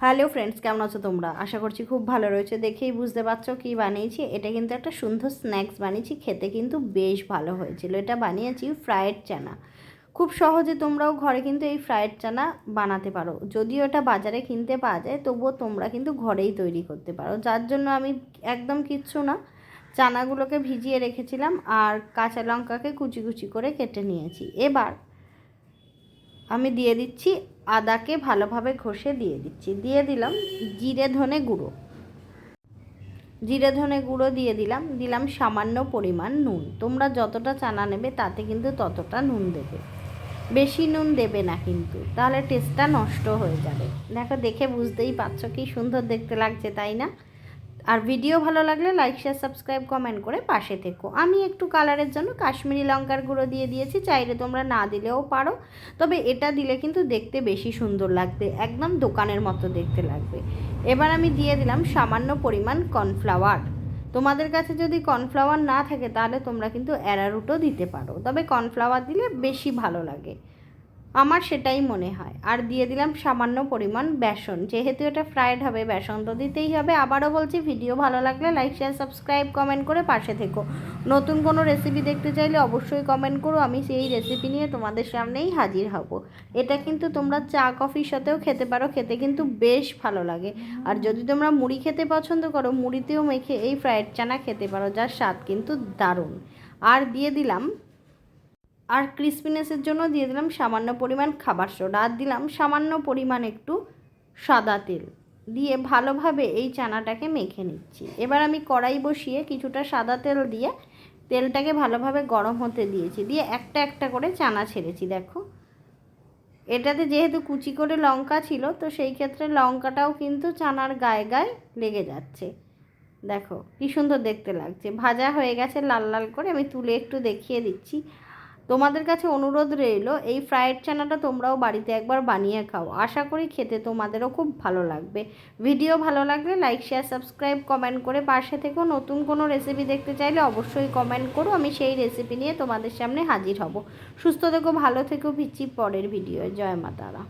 Hello friends, কেমন আছো তোমরা? আশা করছি খুব ভালো রয়েছে। দেখেই বুঝতে পারছ কি বানিয়েছি? এটা কিন্তু একটা সুন্দর স্ন্যাক্স বানিয়েছি, খেতে কিন্তু বেশ ভালো হয়েছিল। এটা বানিয়েছি ফ্রায়েড চানা। খুব সহজে তোমরাও ঘরে কিন্তু এই ফ্রায়েড চানা বানাতে পারো। যদিও এটা বাজারে কিনতে পাওয়া যায়, তবুও তোমরা কিন্তু ঘরেই তৈরি করতে পারো। যার জন্য আমি একদম কিচ্ছু না, চানাগুলোকে ভিজিয়ে রেখেছিলাম আর কাঁচা লঙ্কাকে কুচি কুচি করে কেটে নিয়েছি। এবার আমি দিয়ে দিচ্ছি আদাকে ভালোভাবে ঘষে দিয়ে দিচ্ছি। দিয়ে দিলাম জিরে ধনে গুঁড়ো। জিরে ধনে গুঁড়ো দিয়ে দিলাম। দিলাম সামান্য পরিমাণ নুন। তোমরা যতটা চানা নেবে তাতে কিন্তু ততটা নুন দেবে। বেশি নুন দেবে না কিন্তু। তাহলে টেস্টটা নষ্ট হয়ে যাবে। দেখো, দেখে বুঝতেই পারছ কি সুন্দর দেখতে লাগছে, তাই না? আর ভিডিও ভালো লাগলে লাইক শেয়ার সাবস্ক্রাইব কমেন্ট করে পাশে থেকো। আমি একটু কালারের জন্য কাশ্মীরি লঙ্কার গুঁড়ো দিয়ে দিয়েছি, চাইলে তোমরা না দিলেও পারো। তবে এটা দিলে কিন্তু দেখতে বেশি সুন্দর লাগবে, একদম দোকানের মতো দেখতে লাগবে। এবার আমি দিয়ে দিলাম সামান্য পরিমাণ কর্নফ্লাওয়ার তোমাদের কাছে যদি কর্নফ্লাওয়ার না থাকে, তাহলে তোমরা কিন্তু অ্যারারুটও দিতে পারো। তবে কর্নফ্লাওয়ার দিলে বেশি ভালো লাগে। আমার সেটাই মনে হয়। আর দিয়ে দিলাম সামান্য পরিমাণ বেসন। যেহেতু এটা ফ্রায়েড হবে, বেসন তো দিতেই হবে। আবারও বলছি ভিডিও ভালো লাগলে লাইক শেয়ার সাবস্ক্রাইব কমেন্ট করে পাশে থেকো। নতুন কোনো রেসিপি দেখতে চাইলে অবশ্যই কমেন্ট করো। আমি সেই রেসিপি নিয়ে তোমাদের সামনেই হাজির হব। এটা কিন্তু তোমরা চা কফির সাথেও খেতে পারো। খেতে কিন্তু বেশ ভালো লাগে। আর যদি তোমরা মুড়ি খেতে পছন্দ করো, মুড়িতেও মেখে এই ফ্রায়েড চানা খেতে পারো। যার স্বাদ কিন্তু দারুণ। আর দিয়ে দিলাম আর ক্রিসপিনেসের জন্য দিয়ে দিলাম সামান্য পরিমাণ খাবার সোডা। আর দিলাম সামান্য পরিমাণ একটু সাদা তেল। দিয়ে ভালোভাবে এই চানাটাকে মেখে নিচ্ছি। এবার আমি কড়াই বসিয়ে কিছুটা সাদা তেল দিয়ে তেলটাকে ভালোভাবে গরম হতে দিয়েছি। দিয়ে একটা একটা করে চানা ছেড়েছি, দেখো। এটাতে যেহেতু কুচি করে লঙ্কা ছিল, তো সেই ক্ষেত্রে লঙ্কাটাও কিন্তু চানার গায়ে গায়ে লেগে যাচ্ছে। দেখো, কী সুন্দর দেখতে লাগছে। ভাজা হয়ে গেছে লাল লাল করে। আমি তুলে একটু দেখিয়ে দিচ্ছি। তোমাদের কাছে অনুরোধ রইল, এই ফ্রায়েড চানাটা তোমরাও বাড়িতে একবার বানিয়ে খাও। আশা করি খেতে তোমাদেরও খুব ভালো লাগবে। ভিডিও ভালো লাগলে লাইক শেয়ার সাবস্ক্রাইব কমেন্ট করে পাশে থেকেও নতুন কোনো রেসিপি দেখতে চাইলে অবশ্যই কমেন্ট করো। আমি সেই রেসিপি নিয়ে তোমাদের সামনে হাজির হব। সুস্থ থেকো, ভালো থেকো ভিচ্ছি পরের ভিডিও জয় মাতারা